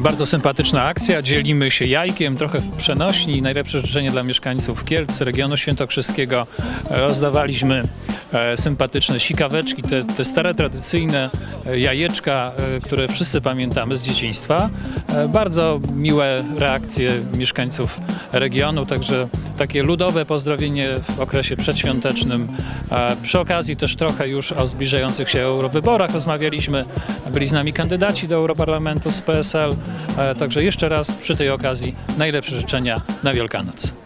Bardzo sympatyczna akcja, dzielimy się jajkiem, trochę w przenośni. Najlepsze życzenie dla mieszkańców Kielc, regionu świętokrzyskiego. Rozdawaliśmy sympatyczne sikaweczki, te, te stare, tradycyjne e, jajeczka, e, które wszyscy pamiętamy z dzieciństwa. E, Bardzo miłe reakcje mieszkańców regionu, także takie ludowe pozdrowienie w okresie przedświątecznym. E, Przy okazji też trochę już o zbliżających się eurowyborach rozmawialiśmy. Byli z nami kandydaci do Europarlamentu z PSL. E, Także jeszcze raz przy tej okazji najlepsze życzenia na Wielkanoc.